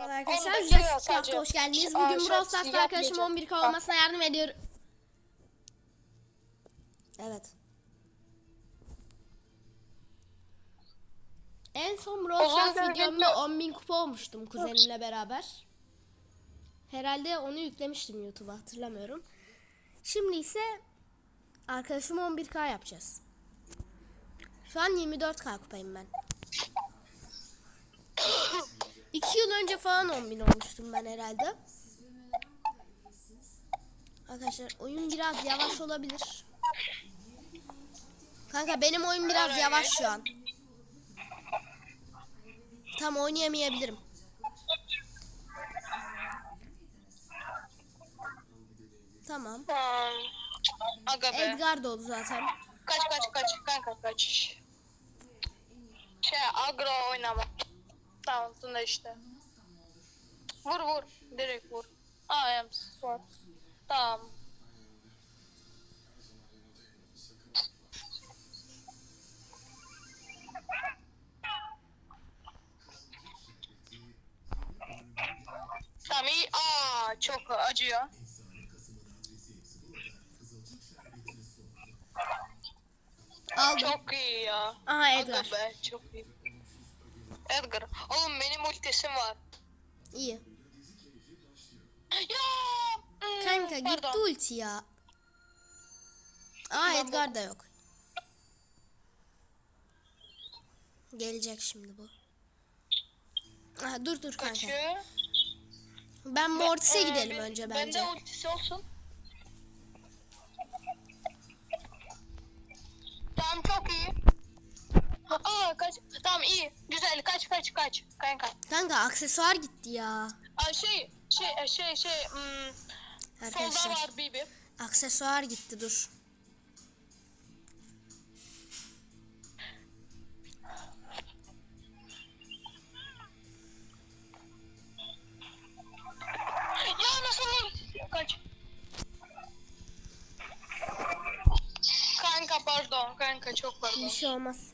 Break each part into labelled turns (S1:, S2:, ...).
S1: Merhaba arkadaşlar,
S2: da
S1: Jurassic hoş geldiniz. Bugün Brawl Stars'ta arkadaşım
S2: diyeceğim.
S1: 11K olmasına yardım ediyor. Evet. En son Brawl Stars videomda
S2: bekle.
S1: 10.000 kupa olmuştum kuzenimle beraber. Herhalde onu yüklemiştim YouTube'a hatırlamıyorum. Şimdi ise arkadaşım 11K yapacağız. Şu an 24K kupayım ben. 2 yıl önce falan 10.000 olmuştum ben herhalde. Arkadaşlar oyun biraz yavaş olabilir. Kanka benim oyun biraz yavaş şu an. Tam oynayamayabilirim. Tamam.
S2: Aga be.
S1: Edgar da oldu zaten.
S2: Kaç kaç kaç kanka kaç. Şey agro oynama. Tamam sonra işte. Vur vur. Direkt vur. I am sword. Tamam. Tamam iyi. Aa çok acıyor.
S1: Aldım.
S2: Çok iyi ya.
S1: Aha Edgar.
S2: Aga be çok. Edgar. Oğlum benim ultisim var.
S1: İyi.
S2: Ya. hmm,
S1: Kanka gitti
S2: pardon.
S1: ulti ya. Aa Edgar da yok. Gelecek şimdi bu. Aha, dur dur kanka.
S2: Kaçıyor.
S1: Ben Mortis'e
S2: Ee,
S1: gidelim
S2: ben-
S1: önce bence.
S2: Bende ultisi olsun. Tamam çok iyi. Aa kaç. Tamam iyi. Güzel kaç kaç kaç. Kanka.
S1: Kanka aksesuar gitti ya.
S2: Aa şey şey şey şey. Hmm, solda
S1: Arkadaşlar
S2: var Bibi.
S1: aksesuar gitti dur.
S2: Ya nasıl olur? Kaç. Kanka pardon. Kanka çok pardon.
S1: Bir şey olmaz.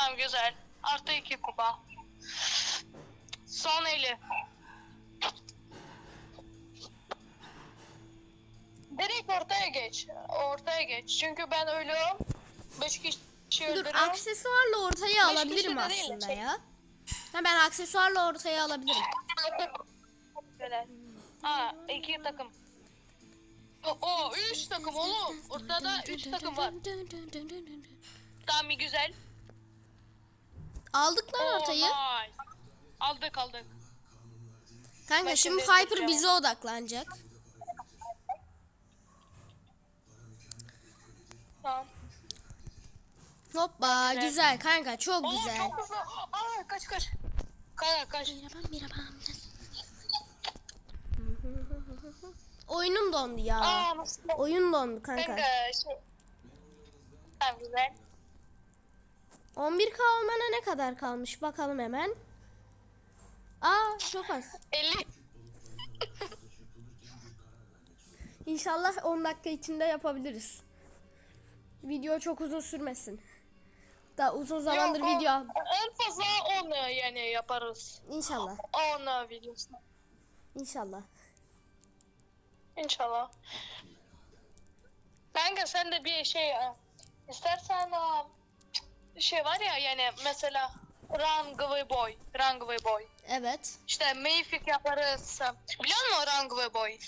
S2: Tamam güzel. Artı iki kupa. Son eli. Direkt ortaya geç. Ortaya geç. Çünkü ben ölüyorum. Beş kişi
S1: Dur
S2: öldürüyorum.
S1: aksesuarla ortaya
S2: Beş
S1: alabilirim
S2: kişi de değil,
S1: aslında
S2: şey-
S1: ya. Ha, ben aksesuarla ortaya alabilirim.
S2: Güzel. Ha iki takım. O üç takım oğlum. Ortada üç takım var. Tamam güzel.
S1: Aldık lan
S2: Oo,
S1: ortayı.
S2: nice. Aldık aldık.
S1: Kanka şimdi Hyper bize odaklanacak.
S2: Tamam.
S1: Hoppa
S2: Güzel.
S1: güzel kanka çok
S2: Oo,
S1: güzel.
S2: çok hızlı. Aa kaç kaç. Kaç kaç.
S1: Oyunum dondu ya.
S2: Aa?
S1: Oyun dondu kanka.
S2: Kanka şey. Tamam güzel.
S1: 11k olmana ne kadar kalmış bakalım hemen. Aa çok az.
S2: 50.
S1: İnşallah 10 dakika içinde yapabiliriz. Video çok uzun sürmesin. Daha uzun zamandır
S2: Yok, o-
S1: video.
S2: En fazla 10 yani yaparız.
S1: İnşallah.
S2: 10 videosu.
S1: İnşallah.
S2: İnşallah. Kanka sen de bir şey istersen şey var ya yani mesela Runway Boy, Runway Boy.
S1: Evet.
S2: İşte Mayfik yaparız. Biliyor musun Runway Boy?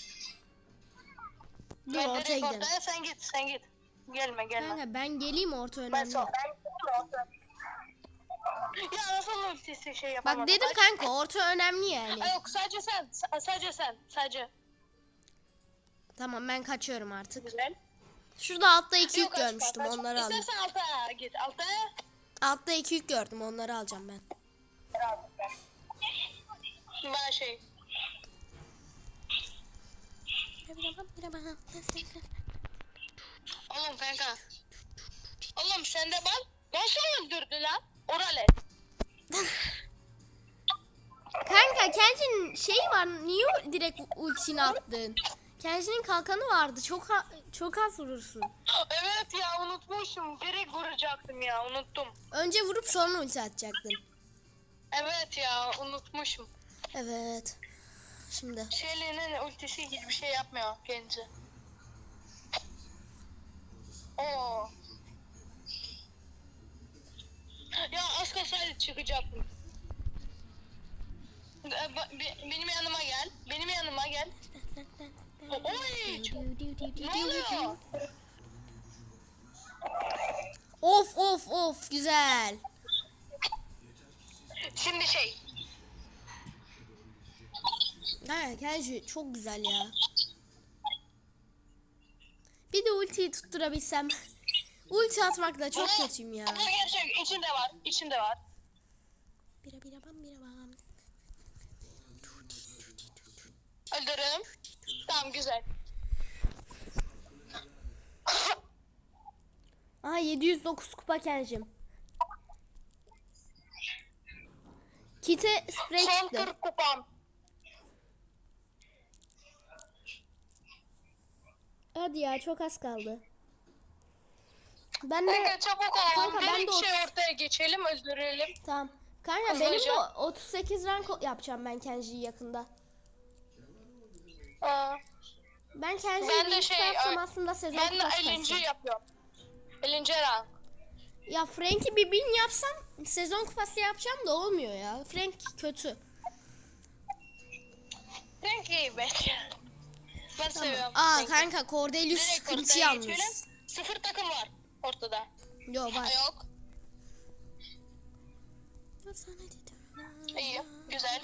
S1: Dur
S2: Ben
S1: ortaya gidelim.
S2: ortaya sen git, sen git. Gelme gelme.
S1: Kanka ben geleyim orta
S2: Ben
S1: önemli.
S2: sonra. Ya nasıl ultisi şey yapamadım.
S1: Bak dedim kanka orta önemli yani.
S2: Ay, Yok sadece sen, sa- sadece sen, sadece.
S1: Tamam ben kaçıyorum artık.
S2: Güzel.
S1: Şurada altta iki yük
S2: Yok,
S1: görmüştüm onları alayım.
S2: İstersen alta git, alta.
S1: Altta iki yük gördüm onları alacağım ben.
S2: Bana şey. Oğlum kanka. Oğlum sen de bak. Nasıl öldürdü lan? Oralet.
S1: Kanka Kenji'nin şeyi var niye direkt ultini attın? Kenji'nin kalkanı vardı çok ha- çok az vurursun.
S2: Evet ya unutmuşum. Direkt vuracaktım ya unuttum.
S1: Önce vurup sonra ulti atacaktın.
S2: Evet ya unutmuşum.
S1: Evet. Şimdi.
S2: Shelly'nin ultisi hiçbir şey yapmıyor Genji. Oo. Ya az kalsaydı çıkacaktım. Ee, be- Benim yanıma gel. Benim yanıma gel. Oy! Ne oluyor?
S1: Of of of güzel.
S2: Şimdi şey.
S1: Ha Kenji çok güzel ya. Bir de ultiyi tutturabilsem. Ulti atmakta çok
S2: Bunu-
S1: kötüyüm ya.
S2: Bu gerçek. içinde var. içinde var.
S1: Bira bira bam bira bam.
S2: Öldürürüm. Tamam güzel.
S1: Aha 709 kupa Kenji'm. Kite sprey
S2: Son
S1: çıktı.
S2: 40 kupam.
S1: Hadi ya çok az kaldı. Ben de
S2: Kanka çabuk olalım.
S1: Kanka, ben de
S2: Direkt şey ortaya geçelim öldürelim.
S1: tamam. Kanka benim de 38 rank o- yapacağım ben Kenji'yi yakında.
S2: Aa,
S1: Ben Kenji'yi
S2: Ben de şey,
S1: yapsam aslında sezon
S2: ben de
S1: kupası
S2: 50.
S1: kasacağım.
S2: yapıyorum. 50. rank.
S1: Ya Frank'i bir bin yapsam sezon kupası yapacağım da olmuyor ya. Frank kötü.
S2: Thank you bence. Ben seviyorum.
S1: Aa
S2: you.
S1: kanka Cordelius sıkıntı yalnız.
S2: Sıfır takım var ortada.
S1: Yo var.
S2: Yok. İyi. Güzel.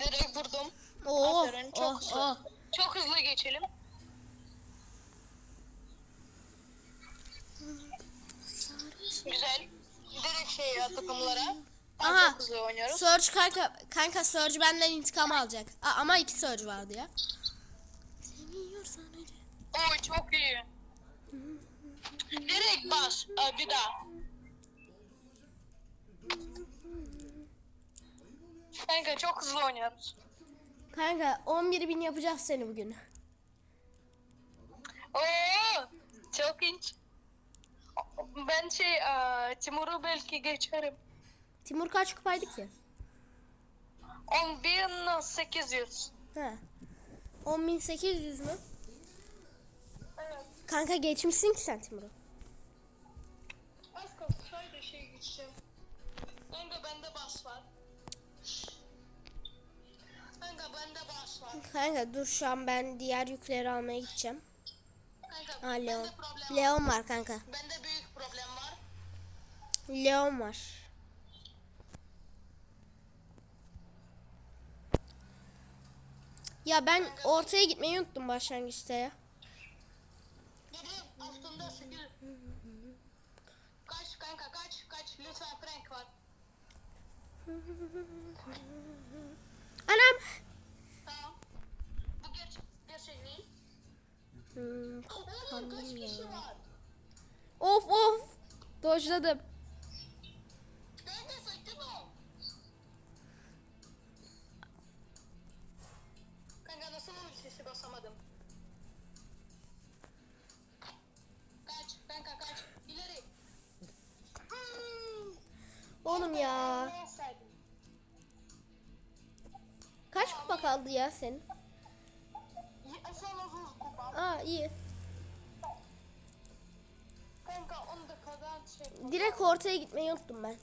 S2: Direkt vurdum.
S1: Oh,
S2: Aferin, çok
S1: oh,
S2: güzel.
S1: oh.
S2: Çok hızlı geçelim. Güzel. Direkt şey ya takımlara.
S1: Aha.
S2: hızlı.
S1: Surge kanka, kanka Surge benden intikam alacak. Aa, ama iki Surge vardı ya.
S2: Oy çok iyi. Direkt bas. Aa, bir daha. Kanka çok hızlı oynuyoruz.
S1: Kanka 11 bin yapacağız seni bugün.
S2: Oo, çok inç. Ben şey, aa, Timur'u belki geçerim.
S1: Timur kaç kupaydı ki?
S2: 10.800.
S1: He. 10.800 mü?
S2: Evet.
S1: Kanka geçmişsin ki sen Timur'u.
S2: Bende bas var. Kanka bende bas var.
S1: Kanka dur şu an ben diğer yükleri almaya gideceğim.
S2: Kanka bende
S1: Leon.
S2: problem var.
S1: Leon var kanka.
S2: Bende büyük problem var.
S1: Leon var. Ya ben ortaya gitmeyi unuttum başlangıçta ya. Anam.
S2: Tamam. Bu gerçek, gerçek değil.
S1: Hmm,
S2: kişi var?
S1: Of of. Dojladım.
S2: Kanka nasıl ultisi basamadım?
S1: Kaldı ya senin?
S2: Y- Son 30 kupa.
S1: Aa iyi.
S2: Kanka 10 dakikadan şey.
S1: Direkt ortaya gitmeyi unuttum ben.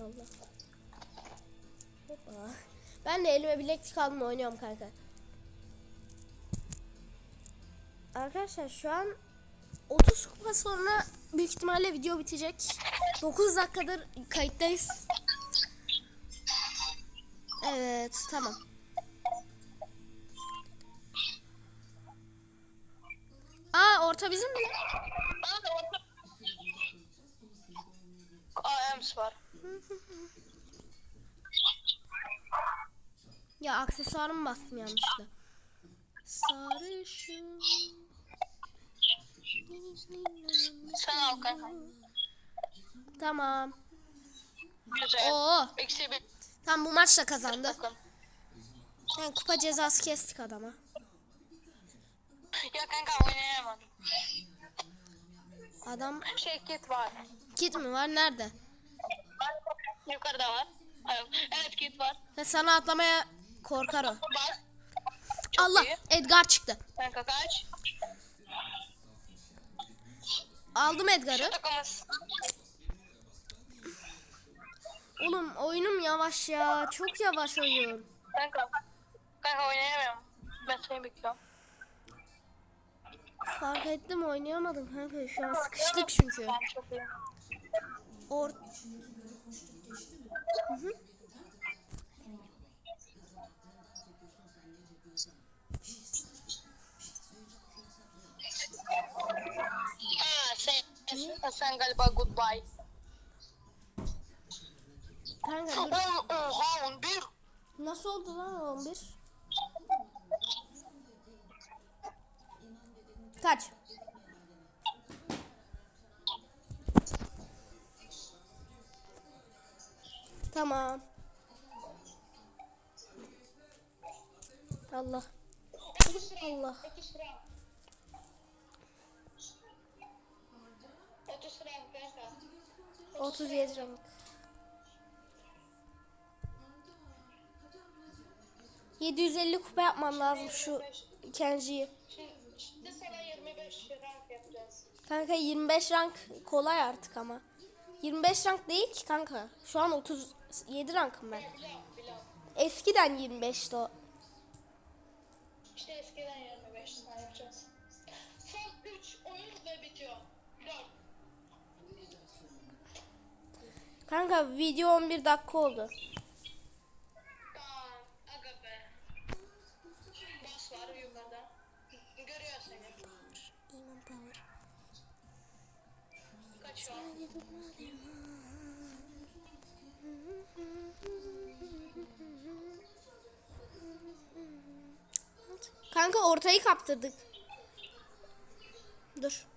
S1: Allah. Hoppa. Ben de elime bileklik aldım oynuyorum kanka. Arkadaşlar şu an 30 kupa sonra büyük ihtimalle video bitecek. 9 dakikadır kayıttayız. Evet tamam. Aa orta bizim mi?
S2: AMS var.
S1: Ya aksesuarımı bastım yanlışlıkla. Sarışın.
S2: Sen al kanka.
S1: Tamam.
S2: güzel.
S1: Oo.
S2: Eksi bir
S1: Tam bu maç da kazandı. Yani kupa cezası kestik adama.
S2: Ya kanka oynayamadım.
S1: Adam
S2: Şey kit var.
S1: kit mi var? Nerede?
S2: Yukarıda var. Evet kit var.
S1: Ha, sana atlamaya korkar o.
S2: Bas. Çok
S1: Allah
S2: iyi.
S1: Edgar çıktı.
S2: Kanka kaç.
S1: Aldım Edgar'ı. Oğlum oyunum yavaş ya. Çok yavaş oyun.
S2: Kanka. Kanka oynayamıyorum. Ben seni bekliyorum.
S1: Fark ettim oynayamadım kanka. Şu an sıkıştık çünkü.
S2: Ben çok iyi.
S1: Or
S2: Aa sen, sen galiba goodbye.
S1: kanka dur.
S2: Oğlum oha 11.
S1: Nasıl oldu lan 11? Kaç? Tamam. Allah. Allah.
S2: 30 lira. 30 lira kanka.
S1: 37 rank. ...750 kupa yapmam lazım şu Kenji'yi.
S2: Şimdi, sana 25 rank.
S1: Kanka 25 rank kolay artık ama. 25 rank değil ki kanka. Şu an 37 rankım ben. Eskiden 25'ti o.
S2: İşte eskiden 25
S1: Kanka video 11 dakika oldu. Kanka ortayı kaptırdık. Dur.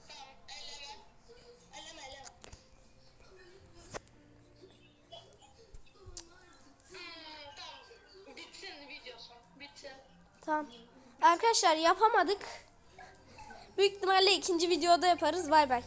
S1: Arkadaşlar yapamadık. Büyük ihtimalle ikinci videoda yaparız. Bay bay.